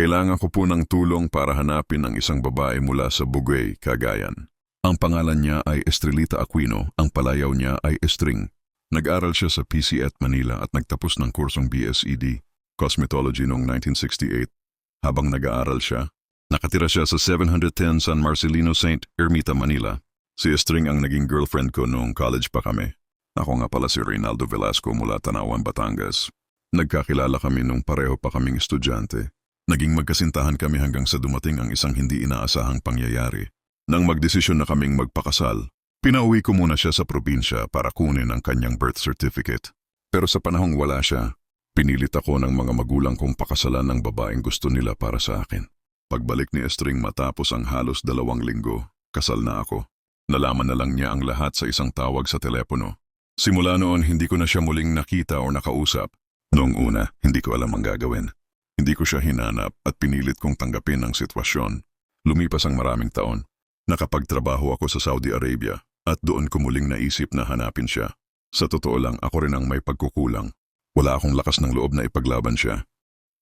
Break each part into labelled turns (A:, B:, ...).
A: Kailangan ko po ng tulong para hanapin ang isang babae mula sa Bugay, Cagayan. Ang pangalan niya ay Estrelita Aquino, ang palayaw niya ay Estring. Nag-aral siya sa PCET Manila at nagtapos ng kursong BSED, Cosmetology noong 1968. Habang nag-aaral siya, nakatira siya sa 710 San Marcelino St. Ermita, Manila. Si Estring ang naging girlfriend ko noong college pa kami. Ako nga pala si Reynaldo Velasco mula Tanawan, Batangas. Nagkakilala kami nung pareho pa kaming estudyante. Naging magkasintahan kami hanggang sa dumating ang isang hindi inaasahang pangyayari. Nang magdesisyon na kaming magpakasal, pinauwi ko muna siya sa probinsya para kunin ang kanyang birth certificate. Pero sa panahong wala siya, pinilit ako ng mga magulang kong pakasalan ng babaeng gusto nila para sa akin. Pagbalik ni Estring matapos ang halos dalawang linggo, kasal na ako. Nalaman na lang niya ang lahat sa isang tawag sa telepono. Simula noon, hindi ko na siya muling nakita o nakausap. Noong una, hindi ko alam ang gagawin. Hindi ko siya hinanap at pinilit kong tanggapin ang sitwasyon. Lumipas ang maraming taon. Nakapagtrabaho ako sa Saudi Arabia at doon ko muling naisip na hanapin siya. Sa totoo lang, ako rin ang may pagkukulang. Wala akong lakas ng loob na ipaglaban siya.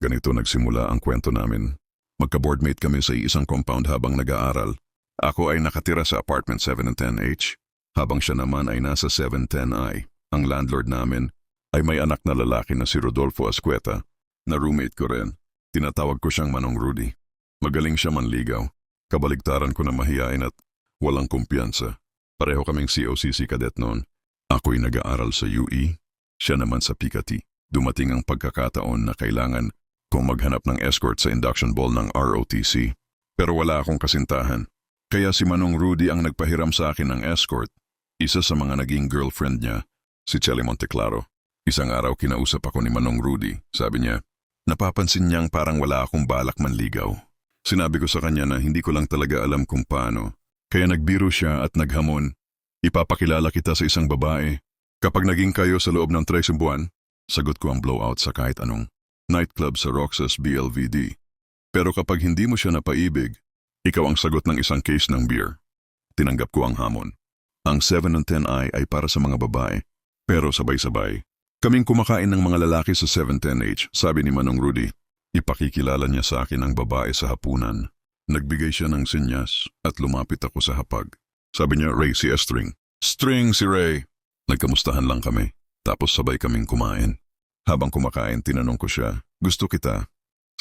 A: Ganito nagsimula ang kwento namin. Magka-boardmate kami sa isang compound habang nag-aaral. Ako ay nakatira sa apartment 710H, habang siya naman ay nasa 710I. Ang landlord namin ay may anak na lalaki na si Rodolfo Ascueta, na roommate ko rin. Tinatawag ko siyang Manong Rudy. Magaling siya manligaw. Kabaligtaran ko na mahiyain at walang kumpiyansa. Pareho kaming COCC cadet noon. Ako'y nag-aaral sa UE, siya naman sa PICAT. Dumating ang pagkakataon na kailangan kong maghanap ng escort sa induction ball ng ROTC. Pero wala akong kasintahan. Kaya si Manong Rudy ang nagpahiram sa akin ng escort. Isa sa mga naging girlfriend niya, si Chelly Monteclaro. Isang araw kinausap ako ni Manong Rudy. Sabi niya, napapansin niyang parang wala akong balak manligaw. Sinabi ko sa kanya na hindi ko lang talaga alam kung paano. Kaya nagbiro siya at naghamon. Ipapakilala kita sa isang babae. Kapag naging kayo sa loob ng tres buwan, sagot ko ang blowout sa kahit anong nightclub sa Roxas BLVD. Pero kapag hindi mo siya napaibig, ikaw ang sagot ng isang case ng beer. Tinanggap ko ang hamon. Ang 7 and 10I ay para sa mga babae, pero sabay-sabay. Kaming kumakain ng mga lalaki sa 710H, sabi ni Manong Rudy. Ipakikilala niya sa akin ang babae sa hapunan. Nagbigay siya ng sinyas at lumapit ako sa hapag. Sabi niya, Ray si Estring. String si Ray. Nagkamustahan lang kami, tapos sabay kaming kumain. Habang kumakain, tinanong ko siya, gusto kita.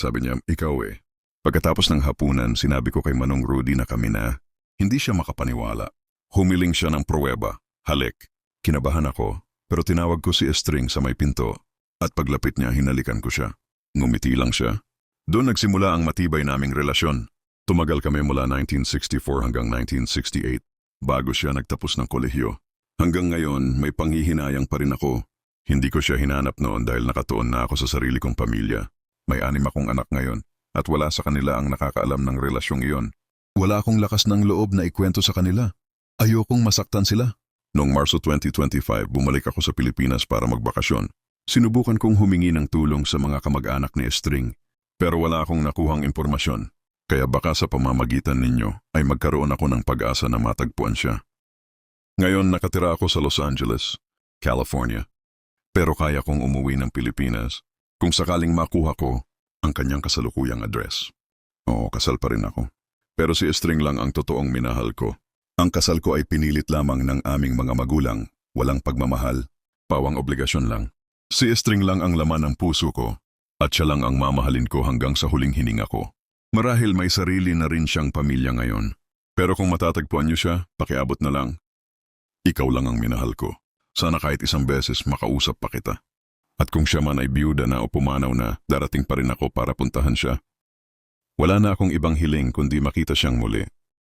A: Sabi niya, ikaw eh. Pagkatapos ng hapunan, sinabi ko kay Manong Rudy na kami na. Hindi siya makapaniwala. Humiling siya ng pruweba. Halik. Kinabahan ako, pero tinawag ko si Estring sa may pinto at paglapit niya, hinalikan ko siya. Ngumiti lang siya. Doon nagsimula ang matibay naming relasyon. Tumagal kami mula 1964 hanggang 1968 bago siya nagtapos ng kolehiyo. Hanggang ngayon, may panghihinayang pa rin ako. Hindi ko siya hinanap noon dahil nakatuon na ako sa sarili kong pamilya. May anim akong anak ngayon at wala sa kanila ang nakakaalam ng relasyong iyon. Wala akong lakas ng loob na ikwento sa kanila. Ayokong masaktan sila. Noong Marso 2025, bumalik ako sa Pilipinas para magbakasyon. Sinubukan kong humingi ng tulong sa mga kamag-anak ni Estring, pero wala akong nakuhang impormasyon. Kaya baka sa pamamagitan ninyo ay magkaroon ako ng pag-asa na matagpuan siya. Ngayon nakatira ako sa Los Angeles, California. Pero kaya kong umuwi ng Pilipinas kung sakaling makuha ko ang kanyang kasalukuyang address. Oo, kasal pa rin ako. Pero si Estring lang ang totoong minahal ko. Ang kasal ko ay pinilit lamang ng aming mga magulang, walang pagmamahal, pawang obligasyon lang. Si Estring lang ang laman ng puso ko at siya lang ang mamahalin ko hanggang sa huling hininga ko. Marahil may sarili na rin siyang pamilya ngayon. Pero kung matatagpuan niyo siya, pakiabot na lang. Ikaw lang ang minahal ko. Sana kahit isang beses makausap pa kita. At kung siya man ay biyuda na o pumanaw na, darating pa rin ako para puntahan siya. Wala na akong ibang hiling kundi makita siyang muli